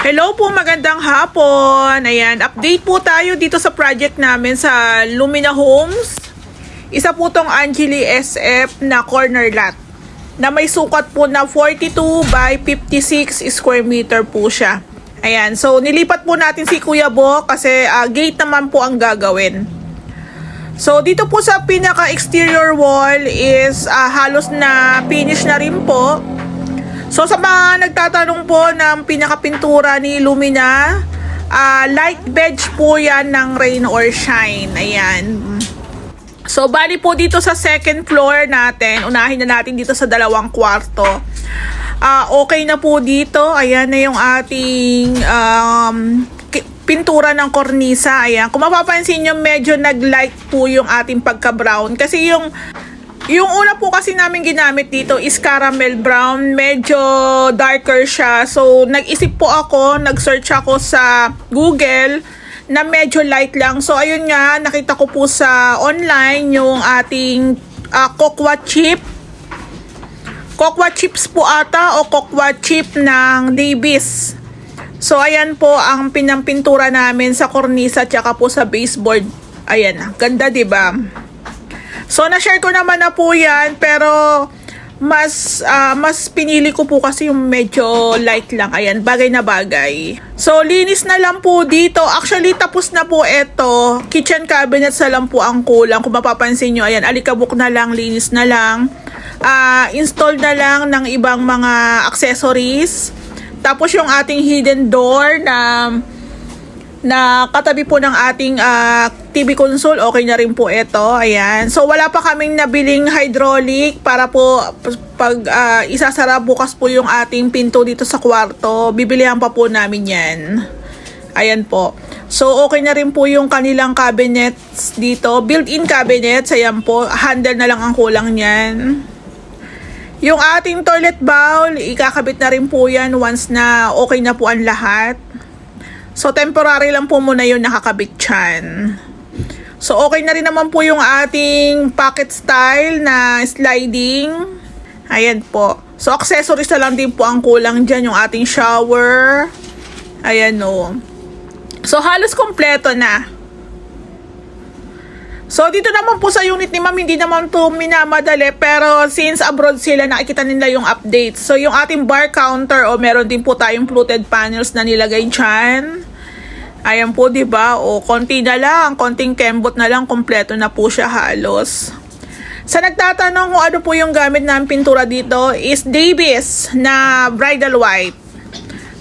Hello po, magandang hapon. Ayan, update po tayo dito sa project namin sa Lumina Homes. Isa po tong Angeli SF na corner lot na may sukat po na 42 by 56 square meter po siya. Ayan, so nilipat po natin si Kuya Bo kasi ah, gate naman po ang gagawin. So dito po sa pinaka exterior wall is ah, halos na finish na rin po. So sa mga nagtatanong po ng pinakapintura ni Lumina, ah, light beige po yan ng rain or shine. Ayan. So bali po dito sa second floor natin, unahin na natin dito sa dalawang kwarto. Ah, okay na po dito. Ayan na yung ating um, pintura ng kornisa. Ayan. Kung mapapansin nyo, medyo nag-light po yung ating pagka-brown. Kasi yung yung una po kasi namin ginamit dito is caramel brown. Medyo darker siya. So, nag-isip po ako, nag-search ako sa Google na medyo light lang. So, ayun nga, nakita ko po sa online yung ating uh, kokwa chip. Kokwa chips po ata o kokwa chip ng Davis. So, ayan po ang pinampintura namin sa kornisa tsaka po sa baseboard. Ayan, ganda ba? So, na-share ko naman na po yan, pero mas ah, mas pinili ko po kasi yung medyo light lang. Ayan, bagay na bagay. So, linis na lang po dito. Actually, tapos na po ito. Kitchen cabinet sa lang po ang kulang. Kung mapapansin nyo, ayan, alikabok na lang, linis na lang. Ah, install na lang ng ibang mga accessories. Tapos yung ating hidden door na na katabi po ng ating ah, TV console, okay na rin po ito. Ayan. So, wala pa kaming nabiling hydraulic para po pag ah, isasara bukas po yung ating pinto dito sa kwarto. Bibilihan pa po namin yan. Ayan po. So, okay na rin po yung kanilang cabinets dito. Built-in cabinets. Ayan po. Handle na lang ang kulang niyan. Yung ating toilet bowl, ikakabit na rin po yan once na okay na po ang lahat. So, temporary lang po muna yun nakakabit dyan. So, okay na rin naman po yung ating pocket style na sliding. Ayan po. So, accessories na lang din po ang kulang dyan. Yung ating shower. Ayan o. So, halos kompleto na. So, dito naman po sa unit ni ma'am, hindi naman to minamadali. Pero since abroad sila, nakikita nila yung update. So, yung ating bar counter, o meron din po tayong fluted panels na nilagay dyan. Ayan po, di ba? O, konti na lang, konting kembot na lang, kompleto na po siya halos. Sa nagtatanong kung ano po yung gamit ng pintura dito is Davis na bridal white.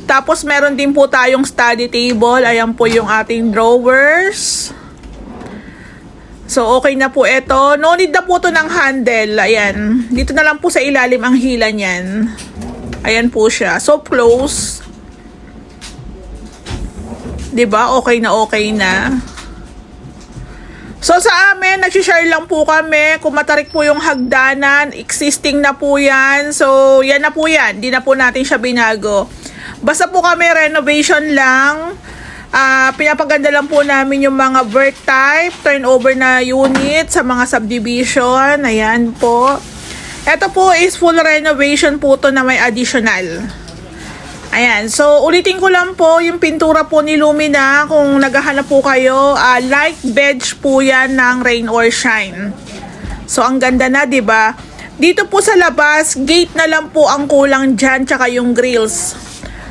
Tapos meron din po tayong study table. Ayan po yung ating drawers. So, okay na po ito. No need na po to ng handle. Ayan. Dito na lang po sa ilalim ang hila niyan. Ayan po siya. So, close. 'Di ba? Okay na okay na. So sa amin, nag-share lang po kami. Kung matarik po yung hagdanan, existing na po yan. So, yan na po yan. Di na po natin siya binago. Basta po kami renovation lang. Ah, pinapaganda lang po namin yung mga work type, turnover na unit sa mga subdivision. Ayan po. Ito po is full renovation po to na may additional. Ayan, so ulitin ko lang po yung pintura po ni Lumina kung naghahanap po kayo, ah, light beige po yan ng rain or shine. So ang ganda na, 'di ba? Dito po sa labas, gate na lang po ang kulang diyan tsaka yung grills.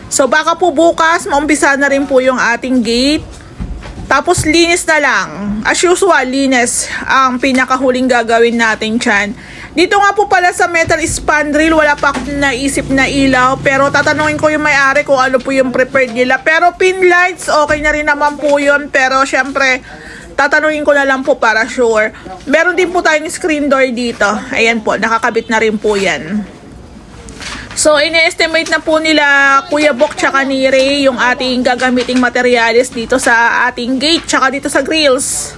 So baka po bukas maumpisa na rin po yung ating gate. Tapos linis na lang. As usual, linis ang pinakahuling gagawin natin dyan. Dito nga po pala sa metal spandrel, wala pa akong naisip na ilaw. Pero tatanungin ko yung may-ari kung ano po yung prepared nila. Pero pin lights, okay na rin naman po yun. Pero syempre, tatanungin ko na lang po para sure. Meron din po tayong screen door dito. Ayan po, nakakabit na rin po yan. So, ini-estimate na po nila Kuya Bok tsaka ni Ray yung ating gagamiting materials dito sa ating gate tsaka dito sa grills.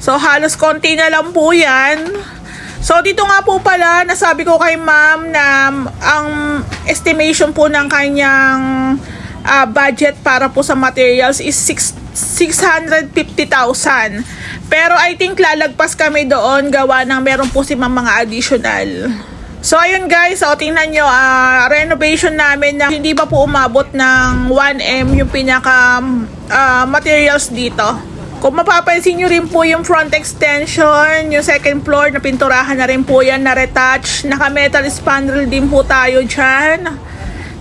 So, halos konti na lang po yan. So, dito nga po pala, nasabi ko kay ma'am na ang estimation po ng kanyang ah, budget para po sa materials is six- 650,000. Pero I think lalagpas kami doon gawa ng meron po si ma'am mga additional. So ayun guys, so tingnan nyo, ah, renovation namin na hindi pa po umabot ng 1M yung pinaka ah, materials dito. Kung mapapansin nyo rin po yung front extension, yung second floor na pinturahan na rin po yan, na retouch, naka metal spandrel din po tayo dyan.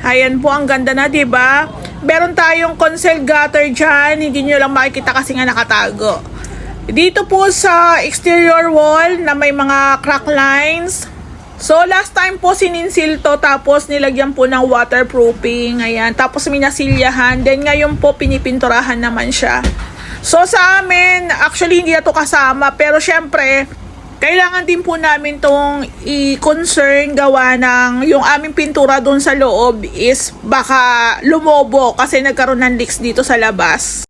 Ayan po, ang ganda na, ba? Meron tayong concealed gutter dyan, hindi nyo lang makikita kasi nga nakatago. Dito po sa exterior wall na may mga crack lines, So, last time po sininsil to, tapos nilagyan po ng waterproofing, ayan. Tapos minasilyahan, then ngayon po pinipinturahan naman siya. So, sa amin, actually hindi na to kasama, pero syempre, kailangan din po namin tong i-concern gawa ng yung aming pintura doon sa loob is baka lumobo kasi nagkaroon ng leaks dito sa labas.